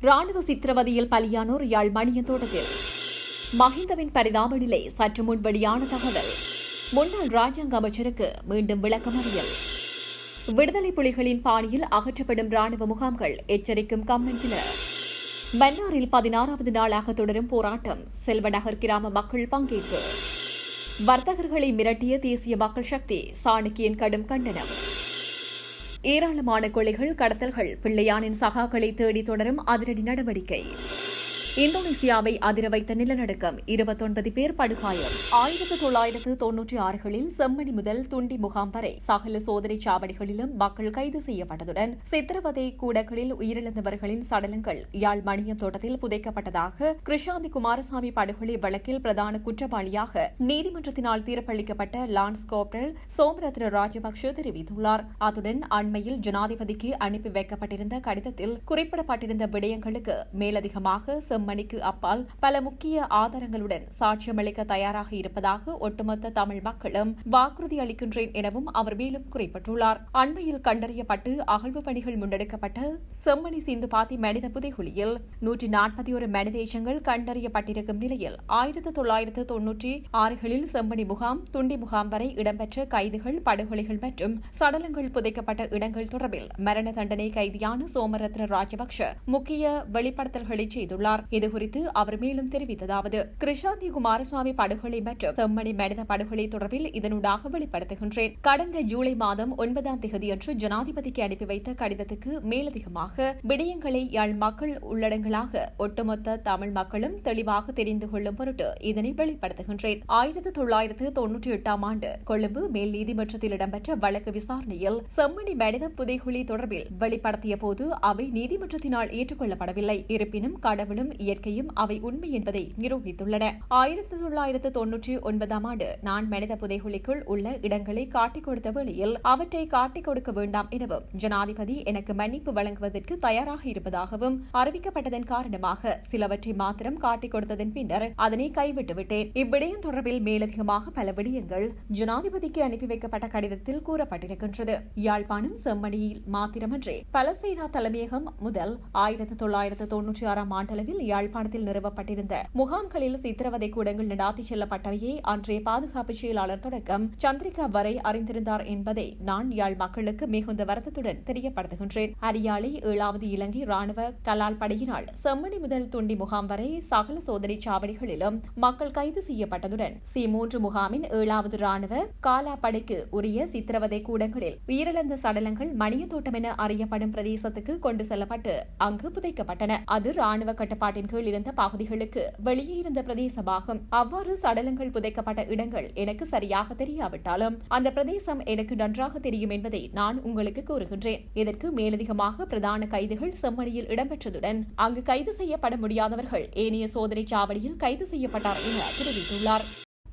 ராணுவ சித்திரவதையில் பலியானோர் யாழ் மணியந்தோட்டத்தில் மஹிந்தவின் பரிதாப நிலை சற்று முன் வெளியான தகவல். முன்னாள் ராஜாங்க அமைச்சருக்கு மீண்டும் விளக்கம் அறியல். விடுதலை புலிகளின் பாணியில் அகற்றப்படும் ராணுவ முகாம்கள் எச்சரிக்கும் கம்மென்பினர் மன்னாரில் பதினாறாவது நாளாக தொடரும் போராட்டம் செல்வநகர் கிராம மக்கள் பங்கேற்பு. வர்த்தகர்களை மிரட்டிய தேசிய மக்கள் சக்தி சாணக்கியின் கடும் கண்டனம். ஏராளமான கொலைகள் கடத்தல்கள் பிள்ளையானின் சகாக்களை தேடி தொடரும் அதிரடி நடவடிக்கை. இந்தோனேசியாவை அதிர வைத்த நிலநடுக்கம். இருபத்தொன்பது பேர் படுகாயம். ஆயிரத்து தொள்ளாயிரத்து தொன்னூற்றி ஆறுகளில் செம்மணி முதல் துண்டி முகாம் வரை சகல சோதனை சாவடிகளிலும் மக்கள் கைது செய்யப்பட்டதுடன் சித்திரவதை கூடங்களில் உயிரிழந்தவர்களின் சடலங்கள் யாழ் மணியம் தோட்டத்தில் புதைக்கப்பட்டதாக கிருஷாந்தி குமாரசாமி படுகொலை வழக்கில் பிரதான குற்றவாளியாக நீதிமன்றத்தினால் தீர்ப்பளிக்கப்பட்ட லான்ஸ் கோப்ரல் சோமரத்ன ராஜபக்ஷ தெரிவித்துள்ளார். அத்துடன் அண்மையில் ஜனாதிபதிக்கு அனுப்பி வைக்கப்பட்டிருந்த கடிதத்தில் குறிப்பிடப்பட்டிருந்த விடயங்களுக்கு மேலதிகமாக மணிக்கு அப்பால் பல முக்கிய ஆதாரங்களுடன் சாட்சியமளிக்க தயாராக இருப்பதாக ஒட்டுமொத்த தமிழ் மக்களும் வாக்குறுதி அளிக்கின்றேன் எனவும் அவர் மேலும் குறிப்பிட்டுள்ளார். அண்மையில் கண்டறியப்பட்டு அகழ்வு பணிகள் முன்னெடுக்கப்பட்ட செம்மணி சிந்து பாத்தி மனித புதைகுழியில் நூற்றி நாற்பத்தி ஒரு மனித கண்டறியப்பட்டிருக்கும் நிலையில் ஆயிரத்து தொள்ளாயிரத்து தொன்னூற்றி ஆறுகளில் செம்மணி முகாம் துண்டி முகாம் வரை இடம்பெற்ற கைதுகள் படுகொலைகள் மற்றும் சடலங்கள் புதைக்கப்பட்ட இடங்கள் தொடர்பில் மரண தண்டனை கைதியான சோமரத்ன ராஜபக்ஷ முக்கிய வெளிப்படுத்தல்களை செய்துள்ளார். இதுகுறித்து அவர் மேலும் தெரிவித்ததாவது கிருஷாந்தி குமாரசுவாமி படுகொலை மற்றும் செம்மணி மனித படுகொலை தொடர்பில் இதனூடாக வெளிப்படுத்துகின்றேன். கடந்த ஜூலை மாதம் ஒன்பதாம் தேதியன்று ஜனாதிபதிக்கு அனுப்பி வைத்த கடிதத்துக்கு மேலதிகமாக விடயங்களை யாழ் மக்கள் உள்ளடங்களாக ஒட்டுமொத்த தமிழ் மக்களும் தெளிவாக தெரிந்து கொள்ளும் பொருட்டு இதனை வெளிப்படுத்துகின்றேன். ஆயிரத்து தொள்ளாயிரத்து தொன்னூற்றி எட்டாம் ஆண்டு கொழும்பு மேல் நீதிமன்றத்தில் இடம்பெற்ற வழக்கு விசாரணையில் செம்மணி மனித புதைகுழி தொடர்பில் வெளிப்படுத்திய போது அவை நீதிமன்றத்தினால் ஏற்றுக்கொள்ளப்படவில்லை. இருப்பினும் கடவுளும் இயற்கையும் அவை உண்மை என்பதை நிரூபித்துள்ளன. ஆயிரத்தி தொள்ளாயிரத்து தொன்னூற்றி ஒன்பதாம் ஆண்டு நான் மனித புதைகுழிக்குள் உள்ள இடங்களை காட்டிக் கொடுத்த வேளையில் அவற்றை காட்டிக் கொடுக்க வேண்டாம் எனவும் ஜனாதிபதி எனக்கு மன்னிப்பு வழங்குவதற்கு தயாராக இருப்பதாகவும் அறிவிக்கப்பட்டதன் காரணமாக சிலவற்றை மாத்திரம் காட்டிக் கொடுத்ததன் பின்னர் அதனை கைவிட்டுவிட்டேன் இவ்விடயம் தொடர்பில் மேலதிகமாக பல விடயங்கள் ஜனாதிபதிக்கு அனுப்பி வைக்கப்பட்ட கடிதத்தில் கூறப்பட்டிருக்கின்றது. யாழ்ப்பாணம் செம்மணியில் மாத்திரமன்றி பலசேனா தலைமையகம் முதல் ஆயிரத்தி தொள்ளாயிரத்து தொன்னூற்றி ஆறாம் ஆண்டளவில் யாழ்ப்பாணத்தில் நிறுவப்பட்டிருந்த. முகாம்களில் சித்திரவதை கூடங்கள் நடாத்தி செல்லப்பட்டவையே அன்றைய பாதுகாப்பு செயலாளர் தொடக்கம் சந்திரிகா வரை அறிந்திருந்தார் என்பதை நான் யாழ் மக்களுக்கு மிகுந்த வருத்தத்துடன் தெரியப்படுத்துகின்றேன். அரியாலை ஏழாவது இலங்கை ராணுவ கலால் படையினால் செம்மணி முதல் துண்டி முகாம் வரை சகல சோதனை சாவடிகளிலும் மக்கள் கைது செய்யப்பட்டதுடன் சி மூன்று முகாமின் ஏழாவது ராணுவ காலா படைக்கு உரிய சித்திரவதை கூடங்களில் உயிரிழந்த சடலங்கள் மணியத்தோட்டம் என அறியப்படும் பிரதேசத்துக்கு கொண்டு செல்லப்பட்டு அங்கு புதைக்கப்பட்டன. அது ராணுவ கட்டுப்பாட்டு கட்டுப்பாட்டின் கீழ் இருந்த பகுதிகளுக்கு வெளியே இருந்த பிரதேசமாகும். அவ்வாறு சடலங்கள் புதைக்கப்பட்ட இடங்கள் எனக்கு சரியாக தெரியாவிட்டாலும் அந்த பிரதேசம் எனக்கு நன்றாக தெரியும் என்பதை நான் உங்களுக்கு கூறுகின்றேன். இதற்கு மேலதிகமாக பிரதான கைதுகள் செம்மணியில் இடம்பெற்றதுடன் அங்கு கைது செய்யப்பட முடியாதவர்கள் ஏனைய சோதனை சாவடியில் கைது செய்யப்பட்டார் என தெரிவித்துள்ளார்.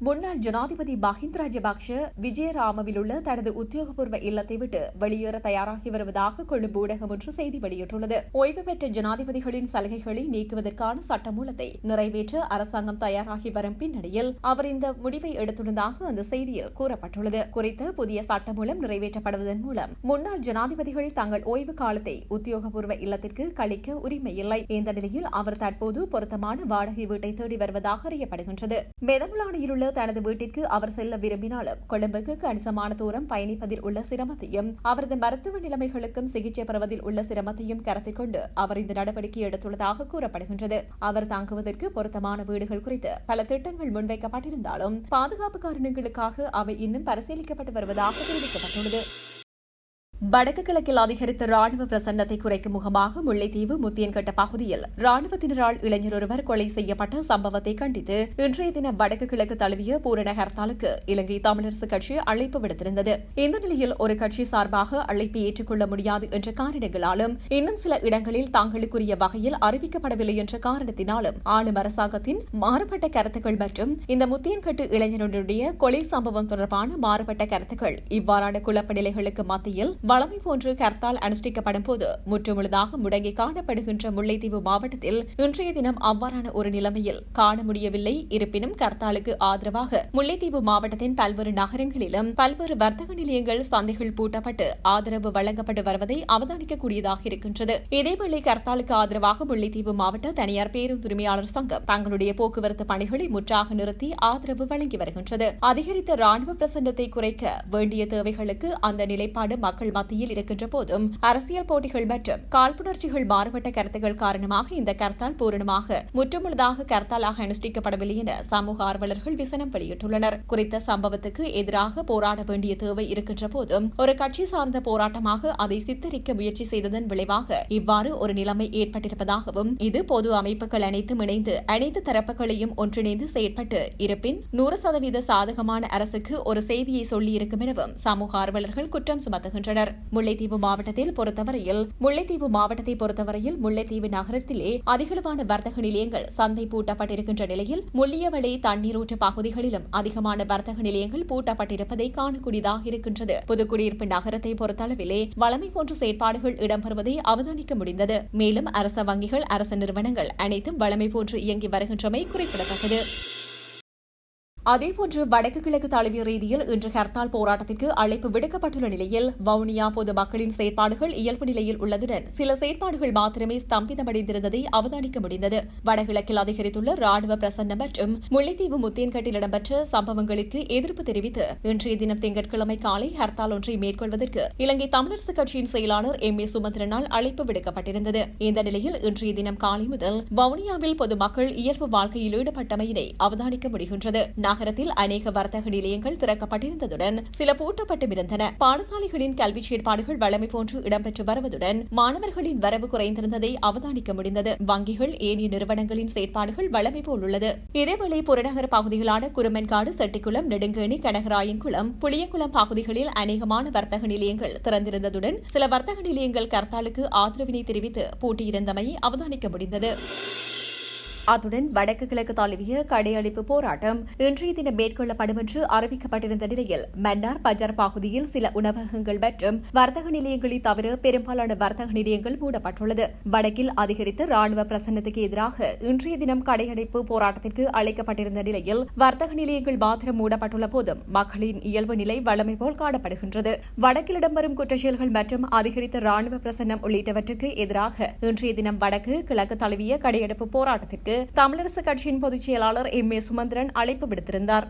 முன்னாள் ஜனாதிபதி மஹிந்த ராஜபக்ஷ விஜயராமவில் உள்ள தனது உத்தியோகபூர்வ இல்லத்தை விட்டு வெளியேற தயாராகி வருவதாக கொழும்பு ஊடகம் ஒன்று செய்தி வெளியிட்டுள்ளது. ஓய்வு பெற்ற ஜனாதிபதிகளின் சலுகைகளை நீக்குவதற்கான சட்டமூலத்தை நிறைவேற்ற அரசாங்கம் தயாராகி வரும் பின்னணியில் அவர் இந்த முடிவை எடுத்துள்ளதாக அந்த செய்தியில் கூறப்பட்டுள்ளது. குறித்த புதிய சட்டமூலம் நிறைவேற்றப்படுவதன் மூலம் முன்னாள் ஜனாதிபதிகள் தங்கள் ஓய்வு காலத்தை உத்தியோகபூர்வ இல்லத்திற்கு கழிக்க உரிமையில்லை. இந்த நிலையில் அவர் தற்போது பொருத்தமான வாடகை வீட்டை தேடி வருவதாக அறியப்படுகின்றது. மெதமுலானியில் உள்ள தனது வீட்டிற்கு அவர் செல்ல விரும்பினாலும் கொழும்புக்கு கணிசமான தூரம் பயணிப்பதில் உள்ள சிரமத்தையும் அவரது மருத்துவ நிலைமைகளுக்கும் சிகிச்சை பெறுவதில் உள்ள சிரமத்தையும் கருத்தில் கொண்டு அவர் இந்த நடவடிக்கை எடுத்துள்ளதாக கூறப்படுகின்றது. அவர் தங்குவதற்கு பொருத்தமான வீடுகள் குறித்து பல திட்டங்கள் முன்வைக்கப்பட்டிருந்தாலும் பாதுகாப்பு காரணங்களுக்காக அவை இன்னும் பரிசீலிக்கப்பட்டு வருவதாக தெரிவிக்கப்பட்டுள்ளது. வடக்கு கிழக்கில் அதிகரித்த ராணுவ பிரசன்னத்தை குறைக்கும் முகமாக முல்லைத்தீவு முத்தியன்கட்ட பகுதியில் ராணுவத்தினரால் இளைஞர் ஒருவர் கொலை செய்யப்பட்ட சம்பவத்தை கண்டித்து இன்றைய தினம் வடக்கு கிழக்கு தழுவிய பூரண ஹர்த்தாலுக்கு இலங்கை தமிழரசு கட்சி அழைப்பு விடுத்திருந்தது. இந்த நிலையில் ஒரு கட்சி சார்பாக அழைப்பை ஏற்றுக்கொள்ள முடியாது என்ற காரணங்களாலும் இன்னும் சில இடங்களில் தாங்களுக்குரிய வகையில் அறிவிக்கப்படவில்லை என்ற காரணத்தினாலும் ஆளும் அரசாங்கத்தின் மாறுபட்ட கருத்துக்கள் மற்றும் இந்த முத்தியன்கட்டு இளைஞருடைய கொலை சம்பவம் தொடர்பான மாறுபட்ட கருத்துக்கள் இவ்வாறான குழப்ப நிலைகளுக்கு மத்தியில் வளமை போன்று கர்த்தால் அனுஷ்டிக்கப்படும் போது முற்றுமுழுதாக முடங்கி காணப்படுகின்ற முல்லைத்தீவு மாவட்டத்தில் இன்றைய தினம் அவ்வாறான ஒரு நிலைமையில் காண முடியவில்லை. இருப்பினும் கர்த்தாலுக்கு ஆதரவாக முல்லைத்தீவு மாவட்டத்தின் பல்வேறு நகரங்களிலும் பல்வேறு வர்த்தக நிலையங்கள் சந்தைகள் பூட்டப்பட்டு ஆதரவு வழங்கப்பட்டு வருவதை அவதானிக்கக்கூடியதாக இருக்கின்றது. இதேவேளை கர்த்தாலுக்கு ஆதரவாக முல்லைத்தீவு மாவட்ட தனியார் பேருந்துரிமையாளர் சங்கம் தங்களுடைய போக்குவரத்து பணிகளை முற்றாக நிறுத்தி ஆதரவு வழங்கி வருகின்றது. அதிகரித்த ராணுவ பிரசன்னத்தை குறைக்க வேண்டிய தேவைகளுக்கு அந்த நிலைப்பாடு மக்கள் மத்தியில் இருக்கின்ற போதும் அரசியல் போட்டிகள் மற்றும் காழ்ப்புணர்ச்சிகள் மாறுபட்ட கருத்துகள் காரணமாக இந்த கர்த்தால் பூரணமாக முற்றுமுழுதாக கர்த்தாலாக அனுஷ்டிக்கப்படவில்லை என சமூக ஆர்வலர்கள் விசனம் வெளியிட்டுள்ளனர். குறித்த சம்பவத்துக்கு எதிராக போராட வேண்டிய தேவை இருக்கின்ற போதும் ஒரு கட்சி சார்ந்த போராட்டமாக அதை சித்தரிக்க முயற்சி செய்ததன் விளைவாக இவ்வாறு ஒரு நிலைமை ஏற்பட்டிருப்பதாகவும் இது பொது அமைப்புகள் அனைத்தும் இணைந்து அனைத்து தரப்புகளையும் ஒன்றிணைந்து செயற்பட்டு இருப்பின் நூறு சதவீத சாதகமான அரசுக்கு ஒரு செய்தியை சொல்லியிருக்கும் எனவும் சமூக ஆர்வலர்கள் குற்றம் சுமத்துகின்றனர். உள்ளனர் முல்லைத்தீவு மாவட்டத்தில் பொறுத்தவரையில் முல்லைத்தீவு மாவட்டத்தை பொறுத்தவரையில் முல்லைத்தீவு நகரத்திலே அதிகளவான வர்த்தக நிலையங்கள் சந்தை பூட்டப்பட்டிருக்கின்ற நிலையில் முள்ளியவளை தண்ணீரூற்று பகுதிகளிலும் அதிகமான வர்த்தக நிலையங்கள் பூட்டப்பட்டிருப்பதை காணக்கூடியதாக இருக்கின்றது. புதுக்குடியிருப்பு நகரத்தை பொறுத்தளவிலே வளமை போன்ற செயற்பாடுகள் இடம்பெறுவதை அவதானிக்க முடிந்தது. மேலும் அரச வங்கிகள் அரசு நிறுவனங்கள் அனைத்தும் வளமை போன்று இயங்கி வருகின்றமை குறிப்பிடத்தக்கது. அதேபோன்று வடக்கு கிழக்கு தழுவிய ரீதியில் இன்று ஹர்த்தால் போராட்டத்திற்கு அழைப்பு விடுக்கப்பட்டுள்ள நிலையில் வவுனியா பொதுமக்களின் செயற்பாடுகள் இயல்பு நிலையில் உள்ளதுடன் சில செயற்பாடுகள் மாத்திரமே ஸ்தம்பிதமடைந்திருந்ததை அவதானிக்க முடிந்தது. வடகிழக்கில் அதிகரித்துள்ள ராணுவ பிரசன்னம் மற்றும் முல்லைத்தீவு முத்தேன்கட்டில் இடம்பெற்ற சம்பவங்களுக்கு எதிர்ப்பு தெரிவித்து இன்றைய தினம் திங்கட்கிழமை காலை ஹர்த்தால் ஒன்றை மேற்கொள்வதற்கு இலங்கை தமிழரசுக் கட்சியின் செயலாளர் எம். ஏ. சுமந்திரனால் அழைப்பு விடுக்கப்பட்டிருந்தது. இந்த நிலையில் இன்றைய தினம் காலை முதல் வவுனியாவில் பொதுமக்கள் இயல்பு வாழ்க்கையில் ஈடுபட்டமையினை அவதானிக்க முடிகின்றது. நகரத்தில் அநேக வர்த்தக நிலையங்கள் திறக்கப்பட்டிருந்ததுடன் சில பூட்டப்பட்டும் இருந்தன பாடசாலைகளின் கல்வி செயற்பாடுகள் வழமை போன்று இடம்பெற்று வருவதுடன் மாணவர்களின் வரவு குறைந்திருந்ததை அவதானிக்க முடிந்தது. வங்கிகள் ஏனைய நிறுவனங்களின் செயற்பாடுகள் வழமை போல் உள்ளது இதேவேளை புறநகர் பகுதிகளான குருமன்காடு செட்டிக்குளம் நெடுங்கேணி கனகராயன்குளம் புளியங்குளம் பகுதிகளில் அநேகமான வர்த்தக நிலையங்கள் திறந்திருந்ததுடன் சில வர்த்தக நிலையங்கள் கர்த்தாலுக்கு ஆதரவினை தெரிவித்து பூட்டியிருந்தமை அவதானிக்க முடிந்தது. அத்துடன் வடக்கு கிழக்கு தழுவிய கடையளிப்பு போராட்டம். இன்றைய தினம் மேற்கொள்ளப்படும் என்று அறிவிக்கப்பட்டிருந்த நிலையில் மன்னார் பஜார் பகுதியில் சில உணவகங்கள் மற்றும் வர்த்தக நிலையங்களை தவிர பெரும்பாலான வர்த்தக நிலையங்கள் மூடப்பட்டுள்ளது. வடக்கில் அதிகரித்த ராணுவ பிரசன்னத்துக்கு எதிராக இன்றைய தினம் கடையடைப்பு போராட்டத்திற்கு அழைக்கப்பட்டிருந்த நிலையில் வர்த்தக நிலையங்கள் மாத்திரம் மூடப்பட்டுள்ள போதும் மக்களின் இயல்பு நிலை வளமை போல் காணப்படுகின்றது. வடக்கில் இடம்பெறும் குற்றச்செயல்கள் மற்றும் அதிகரித்த ராணுவ பிரசன்னம் உள்ளிட்டவற்றுக்கு எதிராக இன்றைய தினம் வடக்கு கிழக்கு தழுவிய கடையடைப்பு போராட்டத்திற்கு தமிழரசு கட்சியின் பொதுச் செயலாளர் எம் ஏ சுமந்திரன் அழைப்பு விடுத்திருந்தார்.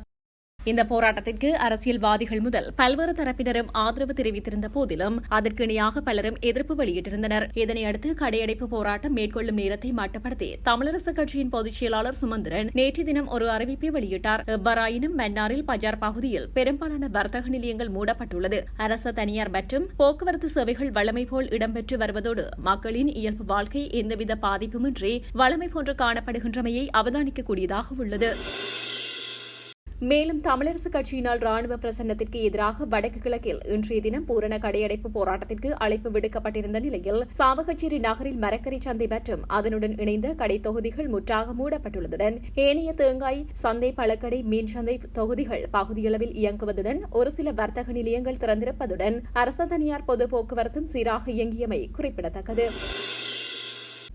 இந்த போராட்டத்திற்கு அரசியல்வாதிகள் முதல் பல்வேறு தரப்பினரும் ஆதரவு தெரிவித்திருந்த போதிலும் அதற்கு இணையாக பலரும் எதிர்ப்பு வெளியிட்டிருந்தனர். இதனையடுத்து கடையடைப்பு போராட்டம் மேற்கொள்ளும் நேரத்தை மட்டுப்படுத்தி தமிழரசு கட்சியின் பொதுச் செயலாளர் சுமந்திரன் நேற்று தினம் ஒரு அறிவிப்பை வெளியிட்டார். எவ்வாறாயினும் மன்னாரில் பஜார் பகுதியில் பெரும்பாலான வர்த்தக நிலையங்கள் மூடப்பட்டுள்ளது. அரசு தனியார் மற்றும் போக்குவரத்து சேவைகள் வழமை போல் இடம்பெற்று வருவதோடு மக்களின் இயல்பு வாழ்க்கை எந்தவித பாதிப்புமின்றி வளமை போன்று காணப்படுகின்றமையை அவதானிக்கக்கூடியதாக உள்ளது. மேலும் தமிழரசுக் கட்சியினால் ராணுவ பிரசன்னத்திற்கு எதிராக வடக்கு கிழக்கில் இன்றைய தினம் பூரண கடையடைப்பு போராட்டத்திற்கு அழைப்பு விடுக்கப்பட்டிருந்த நிலையில் சாவகச்சேரி நகரில் மரக்கரை சந்தை மற்றும் அதனுடன் இணைந்த கடை தொகுதிகள் முற்றாக மூடப்பட்டுள்ளதுடன் ஏனைய தேங்காய் சந்தை பழக்கடை மீன் சந்தை தொகுதிகள் பகுதியளவில் இயங்குவதுடன் ஒரு சில வர்த்தக நிலையங்கள் திறந்திருப்பதுடன் அரச தனியார் பொது போக்குவரத்தும் சீராக இயங்கியமை குறிப்பிடத்தக்கது.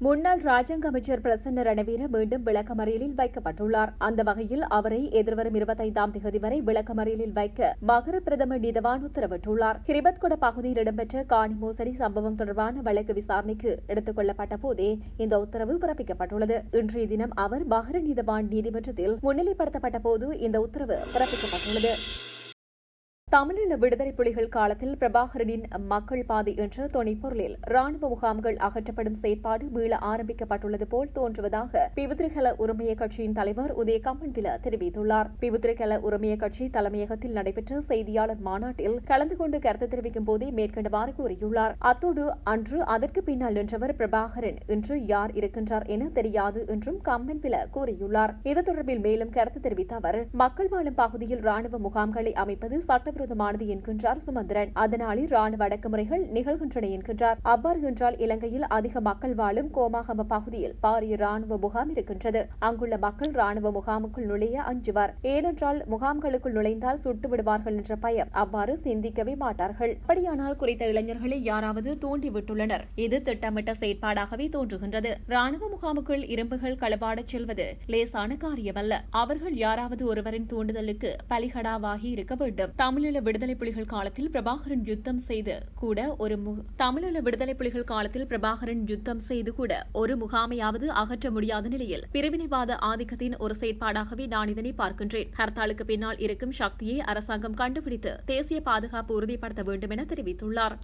முன்னாள் ராஜாங்க அமைச்சர் பிரசன்ன ரணவீர மீண்டும் விளக்கமறியலில் வைக்கப்பட்டுள்ளார். அந்த வகையில் அவரை எதிர்வரும் இருபத்தைந்தாம் தேதி வரை விளக்கமறியலில் வைக்க மகர பிரதமர் நீதவான் உத்தரவிட்டுள்ளார். கிரிபத்கொட பகுதியில் இடம்பெற்ற காணி மோசடி சம்பவம் தொடர்பான வழக்கு விசாரணைக்கு எடுத்துக் கொள்ளப்பட்ட போதே இந்த உத்தரவு பிறப்பிக்கப்பட்டுள்ளது. இன்றைய தினம் அவர் மகர நீதவான் நீதிமன்றத்தில் முன்னிலைப்படுத்தப்பட்ட போது இந்த உத்தரவு பிறப்பிக்கப்பட்டுள்ளது. தமிழீழ விடுதலை புலிகள் காலத்தில் பிரபாகரனின் மக்கள் பாதை என்ற துணைப்பொருளில் ராணுவ முகாம்கள் அகற்றப்படும் செயற்பாடு மீள ஆரம்பிக்கப்பட்டுள்ளது போல் தோன்றுவதாக பிவுத்திரிகல உரிமைய கட்சியின் தலைவர் உதய கம்மன்பில தெரிவித்துள்ளார். பிவுத்திரிகல உரிமைய கட்சி தலைமையகத்தில் நடைபெற்ற செய்தியாளர் மாநாட்டில் கலந்து கொண்டு கருத்து தெரிவிக்கும் போதே மேற்கண்டவாறு கூறியுள்ளார். அத்தோடு அன்று அதற்கு பின்னால் நின்றவர் பிரபாகரன் இன்று யார் இருக்கின்றார் என தெரியாது என்றும் கம்மன்பில கூறியுள்ளார். இது தொடர்பில் மேலும் கருத்து தெரிவித்த அவர் மக்கள் வாழும் பகுதியில் ராணுவ முகாம்களை அமைப்பது சட்ட சட்டவிரோதமானது என்கின்றார் சுமந்திரன். அதனாலே ராணுவ அடக்குமுறைகள் நிகழ்கின்றன என்கின்றார். அவ்வாறு என்றால் இலங்கையில் அதிக மக்கள் வாழும் கோமாகம பகுதியில் பாரிய ராணுவ முகாம் இருக்கின்றது. அங்குள்ள மக்கள் ராணுவ முகாமுக்குள் நுழைய அஞ்சுவார். ஏனென்றால் முகாம்களுக்குள் நுழைந்தால் சுட்டு விடுவார்கள் என்ற பயம். அவ்வாறு சிந்திக்கவே மாட்டார்கள். அப்படியானால் குறித்த இளைஞர்களை யாராவது தூண்டிவிட்டுள்ளனர் இது திட்டமிட்ட செயற்பாடாகவே தோன்றுகின்றது. ராணுவ முகாமுக்குள் இரும்புகள் களபாடச் செல்வது லேசான காரியமல்ல. அவர்கள் யாராவது ஒருவரின் தூண்டுதலுக்கு பலிகடாவாகி இருக்க வேண்டும். தமிழ் தமிழீழ விடுதலை புலிகள் காலத்தில் பிரபாகரன் யுத்தம் செய்து கூட ஒரு தமிழீழ விடுதலை புலிகள் காலத்தில் பிரபாகரன் யுத்தம் செய்து கூட ஒரு முகாமையாவது அகற்ற முடியாத நிலையில் பிரிவினைவாத ஆதிக்கத்தின் ஒரு செயற்பாடாகவே நான் இதனை பார்க்கின்றேன். ஹர்த்தாலுக்கு பின்னால் இருக்கும் சக்தியை அரசாங்கம் கண்டுபிடித்து தேசிய பாதுகாப்பு உறுதிப்படுத்த வேண்டும் என தெரிவித்துள்ளார்.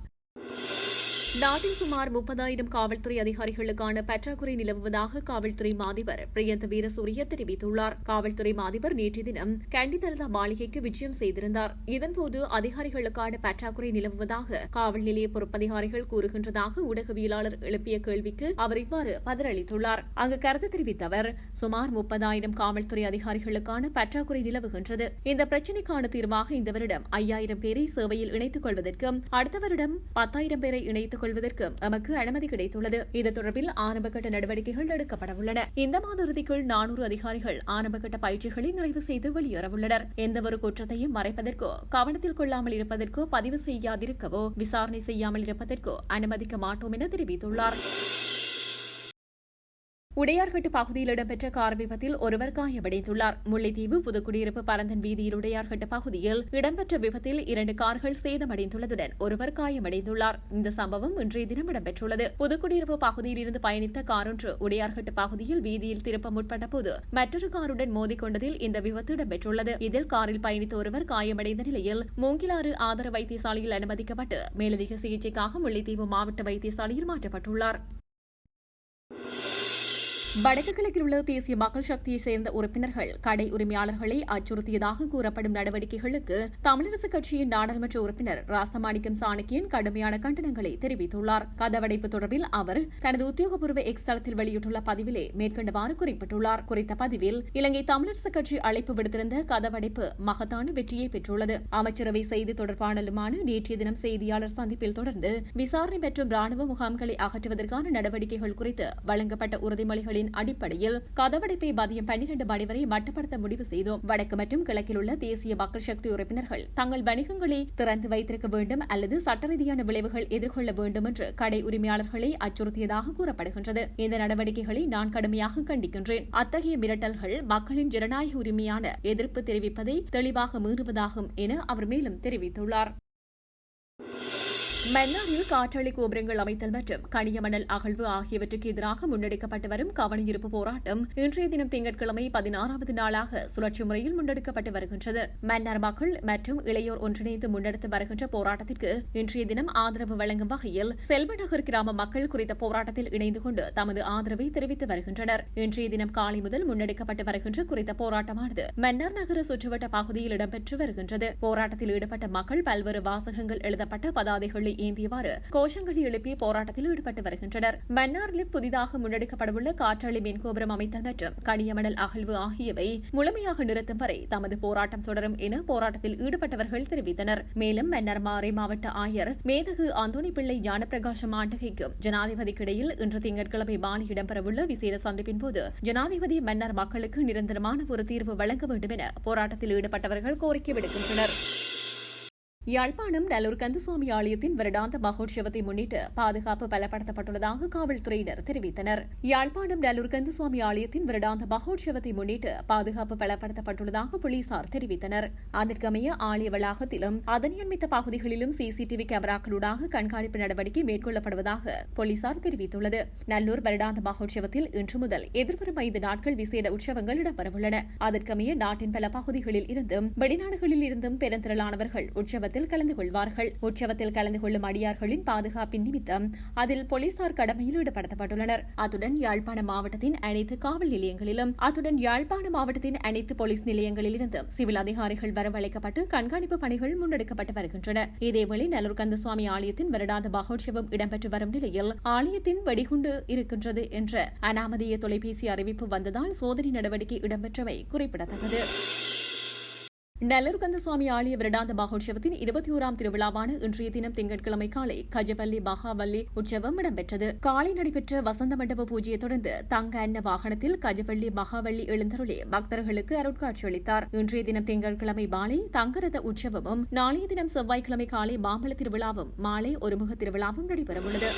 நாட்டில் சுமார் முப்பதாயிரம் காவல்துறை அதிகாரிகளுக்கான பற்றாக்குறை நிலவுவதாக காவல்துறை மாதிபர் பிரியந்த வீரசூரிய தெரிவித்துள்ளார். காவல்துறை மாதிபர் நேற்று தினம் கண்டிதல்தா மாளிகைக்கு விஜயம் செய்திருந்தார். இதன்போது அதிகாரிகளுக்கான பற்றாக்குறை நிலவுவதாக காவல் நிலைய பொறுப்பதிகாரிகள் கூறுகின்றதாக ஊடகவியலாளர் எழுப்பிய கேள்விக்கு அவர் இவ்வாறு பதிலளித்துள்ளார். அங்கு கருத்து தெரிவித்த அவர் சுமார் முப்பதாயிரம் காவல்துறை அதிகாரிகளுக்கான பற்றாக்குறை நிலவுகின்றது. இந்த பிரச்சினைக்கான தீர்வாக இந்த வருடம் ஐயாயிரம் பேரை சேவையில் இணைத்துக் கொள்வதற்கும் அடுத்த வருடம் பத்தாயிரம் பேரை இணைத்துக் கொள்வதற்கு நமக்கு அனுமதி கிடைத்துள்ளது. இது தொடர்பில் ஆரம்பகட்ட நடவடிக்கைகள் எடுக்கப்படவுள்ளன. இந்த மாத இறுதிக்குள் நானூறு அதிகாரிகள் ஆரம்பகட்ட பயிற்சிகளை நிறைவு செய்து வெளியேறவுள்ளனர். எந்தவொரு குற்றத்தையும் மறைப்பதற்கோ கவனத்தில் கொள்ளாமல் இருப்பதற்கோ பதிவு செய்யாதிருக்கவோ விசாரணை செய்யாமல் இருப்பதற்கோ அனுமதிக்க மாட்டோம் என தெரிவித்துள்ளார். உடையார்கட்டு பகுதியில் இடம்பெற்ற கார் விபத்தில் ஒருவர் காயமடைந்துள்ளார். முல்லைத்தீவு புதுக்குடியிருப்பு பரந்தன் வீதியில் உடையார்கட்டு பகுதியில் இடம்பெற்ற விபத்தில் இரண்டு கார்கள் சேதமடைந்துள்ளதுடன் ஒருவர் காயமடைந்துள்ளார். இந்த சம்பவம் இன்றைய தினம் இடம்பெற்றுள்ளது. புதுக்குடியிருப்பு பகுதியில் இருந்து பயணித்த காரொன்று உடையார்கட்டு பகுதியில் வீதியில் திருப்ப முற்பட்ட போது மற்றொரு காருடன் மோதிக்கொண்டதில் இந்த விபத்து இடம்பெற்றுள்ளது. இதில் காரில் பயணித்த ஒருவர் காயமடைந்த நிலையில் மூங்கிலாறு ஆதார வைத்தியசாலையில் அனுமதிக்கப்பட்டு மேலதிக சிகிச்சைக்காக முல்லைத்தீவு மாவட்ட வைத்தியசாலையில் மாற்றப்பட்டுள்ளார். வடக்கு கிழக்கில் உள்ள தேசிய மக்கள் சக்தியைச் சேர்ந்த உறுப்பினர்கள் கடை உரிமையாளர்களை அச்சுறுத்தியதாக கூறப்படும் நடவடிக்கைகளுக்கு தமிழரசுக் கட்சியின் நாடாளுமன்ற உறுப்பினர் ராசமாணிக்கம் சாணக்கியன் கடுமையான கண்டனங்களை தெரிவித்துள்ளார். கதவடைப்பு தொடர்பில் அவர் தனது உத்தியோகபூர்வ எக்ஸ் தளத்தில் வெளியிட்டுள்ள பதிவிலே மேற்கண்டவாறு குறிப்பிட்டுள்ளார். குறித்த பதிவில் இலங்கை தமிழரசுக் கட்சி அழைப்பு விடுத்திருந்த கதவடைப்பு மகத்தான வெற்றியை பெற்றுள்ளது. அமைச்சரவை செய்தி தொடர்பாளருமான நேற்றைய தினம் செய்தியாளர் சந்திப்பில் தொடர்ந்து விசாரணை மற்றும் ராணுவ முகாம்களை அகற்றுவதற்கான நடவடிக்கைகள் குறித்து வழங்கப்பட்ட உறுதிமொழிகளின் அடிப்படையில் கதவடைப்பை மதியம் பன்னிரண்டு மணி வரை மட்டுப்படுத்த முடிவு செய்தோம். வடக்கு மற்றும் கிழக்கில் உள்ள தேசிய மக்கள் சக்தி உறுப்பினர்கள் தங்கள் வணிகங்களை திறந்து வைத்திருக்க வேண்டும் அல்லது சட்ட ரீதியான விளைவுகள் எதிர்கொள்ள வேண்டும் என்று கடை உரிமையாளர்களை அச்சுறுத்தியதாக கூறப்படுகின்றது. இந்த நடவடிக்கைகளை நான் கடுமையாக கண்டிக்கின்றேன். அத்தகைய மிரட்டல்கள் மக்களின் ஜனநாயக உரிமையான எதிர்ப்பு தெரிவிப்பதை தெளிவாக மீறுவதாகும் என அவர் மேலும் தெரிவித்துள்ளார். மன்னாரில் காற்றாலை கோபுரங்கள் அமைத்தல் மற்றும் கனிய மணல் அகழ்வு ஆகியவற்றுக்கு எதிராக முன்னெடுக்கப்பட்டு வரும் கவனியிருப்பு போராட்டம் இன்றைய தினம் திங்கட்கிழமை பதினாறாவது நாளாக சுழற்சி முறையில் முன்னெடுக்கப்பட்டு வருகின்றது. மன்னார் மக்கள் மற்றும் இளையோர் ஒன்றிணைந்து முன்னெடுத்து வருகின்ற போராட்டத்திற்கு இன்றைய தினம் ஆதரவு வழங்கும் வகையில் செல்வநகர் கிராம மக்கள் குறித்த போராட்டத்தில் இணைந்து கொண்டு தமது ஆதரவை தெரிவித்து வருகின்றனர். இன்றைய தினம் காலை முதல் முன்னெடுக்கப்பட்டு வருகின்ற குறித்த போராட்டமானது மன்னார் நகர சுற்றுவட்ட பகுதியில் இடம்பெற்று வருகின்றது. போராட்டத்தில் ஈடுபட்ட மக்கள் பல்வேறு வாசகங்கள் எழுதப்பட்ட பதாதைகளை ஏந்தியவாறு கோஷங்களை எழுப்பி போராட்டத்தில் ஈடுபட்டு வருகின்றனர். மன்னாரில் புதிதாக முன்னெடுக்கப்படவுள்ள காற்றாலை மின்கோபுரம் அமைத்தல் மற்றும் கனியமணல் அகழ்வு ஆகியவை முழுமையாக நிறுத்தும் வரை தமது போராட்டம் தொடரும் என போராட்டத்தில் ஈடுபட்டவர்கள் தெரிவித்தனர். மேலும் மன்னர் மாறை மாவட்ட ஆயர் மேதகு அந்தோணி பிள்ளை ஞானப்பிரகாசம் ஆண்டகைக்கும் ஜனாதிபதிக்கிடையில் இன்று திங்கட்கிழமை மாலை இடம்பெறவுள்ள விசேட சந்திப்பின் போது ஜனாதிபதி மன்னர் மக்களுக்கு நிரந்தரமான ஒரு தீர்வு வழங்க வேண்டும் என போராட்டத்தில் ஈடுபட்டவர்கள் கோரிக்கை விடுக்கின்றனர். யாழ்ப்பாணம் நல்லூர் கந்தசுவாமி ஆலயத்தின் வருடாந்த மகோற்சவத்தை முன்னிட்டு பாதுகாப்பு பலப்படுத்தப்பட்டுள்ளதாக காவல்துறையினர் தெரிவித்தனர். யாழ்ப்பாணம் நல்லூர் கந்தசுவாமி ஆலயத்தின் வருடாந்த மகோற்சவத்தை முன்னிட்டு பாதுகாப்பு பலப்படுத்தப்பட்டுள்ளதாக போலீசார் தெரிவித்தனர். அதற்கமைய ஆலய வளாகத்திலும் அதனை பகுதிகளிலும் சிசிடிவி கேமராக்களூடாக கண்காணிப்பு நடவடிக்கை மேற்கொள்ளப்படுவதாக போலீசார் தெரிவித்துள்ளது. நல்லூர் வருடாந்த மகோற்சவத்தில் இன்று முதல் எதிர்வரும் ஐந்து நாட்கள் விசேட உற்சவங்கள் இடம்பெறவுள்ளன. அதற்கமைய நாட்டின் பல பகுதிகளில் இருந்தும் வெளிநாடுகளில் இருந்தும் பெருந்திரளானவர்கள் உற்சவத்தில் கலந்து கொள்வார்கள். உற்சவத்தில் கலந்து கொள்ளும் அடியார்களின் பாதுகாப்பின் நிமித்தம் அதில் போலீசார் கடமையில் ஈடுபடுத்தப்பட்டுள்ளனர். அத்துடன் யாழ்ப்பாண மாவட்டத்தின் அனைத்து காவல் நிலையங்களிலும் அத்துடன் யாழ்ப்பாண மாவட்டத்தின் அனைத்து போலீஸ் நிலையங்களிலிருந்து சிவில் அதிகாரிகள் வரவழைக்கப்பட்டு கண்காணிப்பு பணிகள் முன்னெடுக்கப்பட்டு வருகின்றன. இதேவேளை நல்லூர் கந்தசுவாமி ஆலயத்தின் வருடாந்த மகோற்சவம் இடம்பெற்று வரும் நிலையில் ஆலயத்தின் வெடிகுண்டு இருக்கின்றது என்ற அனாமதிய தொலைபேசி அறிவிப்பு வந்ததால் சோதனை நடவடிக்கை இடம்பெற்றவை குறிப்பிடத்தக்கது. நல்லருகந்த சுவாமி ஆலய வருடாந்த மகோற்சவத்தின் இருபத்தி ஓராம் திருவிழாவான இன்றைய தினம் திங்கட்கிழமை காலை கஜவல்லி மகாவல்லி உற்சவம் இடம்பெற்றது. காலை நடைபெற்ற வசந்த மண்டப பூஜையை தொடர்ந்து தங்க அன்ன வாகனத்தில் கஜவல்லி மகாவள்ளி எழுந்தருளி பக்தர்களுக்கு அருட்காட்சி அளித்தார். இன்றைய தினம் திங்கட்கிழமை மாலை தங்கரத உற்சவமும் நாளைய தினம் செவ்வாய்க்கிழமை காலை மாம்பழ திருவிழாவும் மாலை ஒருமுக திருவிழாவும் நடைபெறவுள்ளது.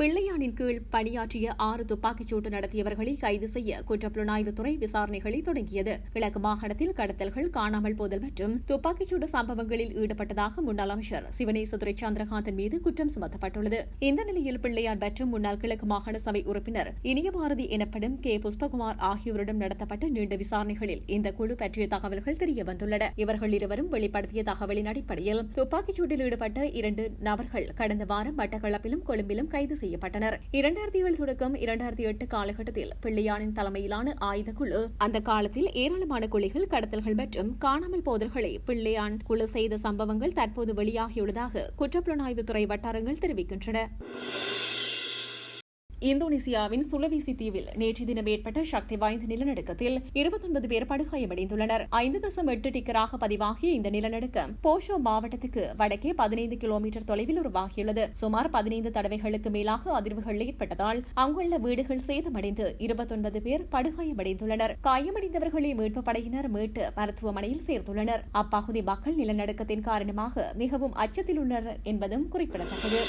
பிள்ளையானின் கீழ் பணியாற்றிய ஆறு துப்பாக்கிச்சூட்டு நடத்தியவர்களை கைது செய்ய குற்றப்புலனாய்வுத்துறை விசாரணைகளை தொடங்கியது. கிழக்கு மாகாணத்தில் கடத்தல்கள் காணாமல் போதல் மற்றும் துப்பாக்கிச்சூடு சம்பவங்களில் ஈடுபட்டதாக முன்னாள் அமைச்சர் சிவனேசதுரை சந்திரகாந்தன் மீது குற்றம் சுமத்தப்பட்டுள்ளது. இந்த நிலையில் பிள்ளையார் மற்றும் முன்னாள் கிழக்கு மாகாண சபை உறுப்பினர் இனியபாரதி எனப்படும் கே. புஷ்பகுமார் ஆகியோரிடம் நடத்தப்பட்ட நீண்ட விசாரணைகளில் இந்த குழு பற்றிய தகவல்கள் தெரியவந்துள்ளன இவர்கள் இருவரும் வெளிப்படுத்திய தகவலின் அடிப்படையில் துப்பாக்கிச்சூட்டில் ஈடுபட்ட இரண்டு நபர்கள் கடந்த வாரம் மட்டக்களப்பிலும் கொழும்பிலும் கைது செய்ய செய்யப்பட்டனர். இரண்டாயிரத்தி ஏழு தொடக்கம் இரண்டாயிரத்தி எட்டு காலகட்டத்தில் பிள்ளையானின் தலைமையிலான ஆயுத குழு அந்த காலத்தில் ஏராளமான கொலைகள் கடத்தல்கள் மற்றும் காணாமல் போதல்களை பிள்ளையான் குழு செய்த சம்பவங்கள் தற்போது வெளியாகியுள்ளதாக குற்றப்புலனாய்வுத்துறை வட்டாரங்கள் தெரிவிக்கின்றன. இந்தோனேசியாவின் சுலவேசி தீவில் நேற்று தினம் ஏற்பட்ட சக்தி வாய்ந்த நிலநடுக்கத்தில் இருபத்தொன்பது பேர் படுகாயமடைந்துள்ளனர். ஐந்து தசம் எட்டு டிக்கராக பதிவாகிய இந்த நிலநடுக்கம் போஷோ மாவட்டத்துக்கு வடக்கே பதினைந்து கிலோமீட்டர் தொலைவில் உருவாகியுள்ளது. சுமார் பதினைந்து தடவைகளுக்கு மேலாக அதிர்வுகள் ஏற்பட்டதால் அங்குள்ள வீடுகள் சேதமடைந்து இருபத்தொன்பது பேர் படுகாயமடைந்துள்ளனர். காயமடைந்தவர்களை மீட்பு படையினர் மீட்டு மருத்துவமனையில் சேர்த்துள்ளனர். அப்பகுதி மக்கள் நிலநடுக்கத்தின் காரணமாக மிகவும் அச்சத்தில் உள்ளனர் என்பதும் குறிப்பிடத்தக்கது.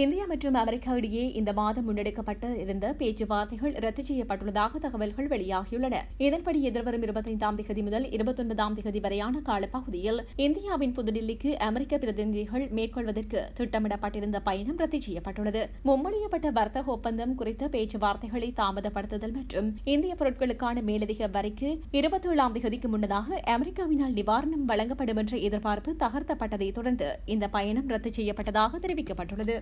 இந்தியா மற்றும் அமெரிக்கா இடையே இந்த மாதம் முன்னெடுக்கப்பட்டு இருந்த பேச்சுவார்த்தைகள் ரத்து செய்யப்பட்டுள்ளதாக தகவல்கள் வெளியாகியுள்ளன. இதன்படி எதிர்வரும் இருபத்தைந்தாம் திகதி முதல் இருபத்தொன்பதாம் திகதி வரையான காலப்பகுதியில் இந்தியாவின் புதுடில்லிக்கு அமெரிக்க பிரதிநிதிகள் மேற்கொள்வதற்கு திட்டமிடப்பட்டிருந்த பயணம் ரத்து செய்யப்பட்டுள்ளது. மும்மொழியப்பட்ட வர்த்தக ஒப்பந்தம் குறித்த பேச்சுவார்த்தைகளை தாமதப்படுத்துதல் மற்றும் இந்திய பொருட்களுக்கான மேலதிக வரிக்கு இருபத்தேழாம் திகதிக்கு முன்னதாக அமெரிக்காவினால் நிவாரணம் வழங்கப்படும் என்ற எதிர்பார்ப்பு தகர்த்தப்பட்டதை தொடர்ந்து இந்த பயணம் ரத்து செய்யப்பட்டதாக தெரிவிக்கப்பட்டுள்ளது.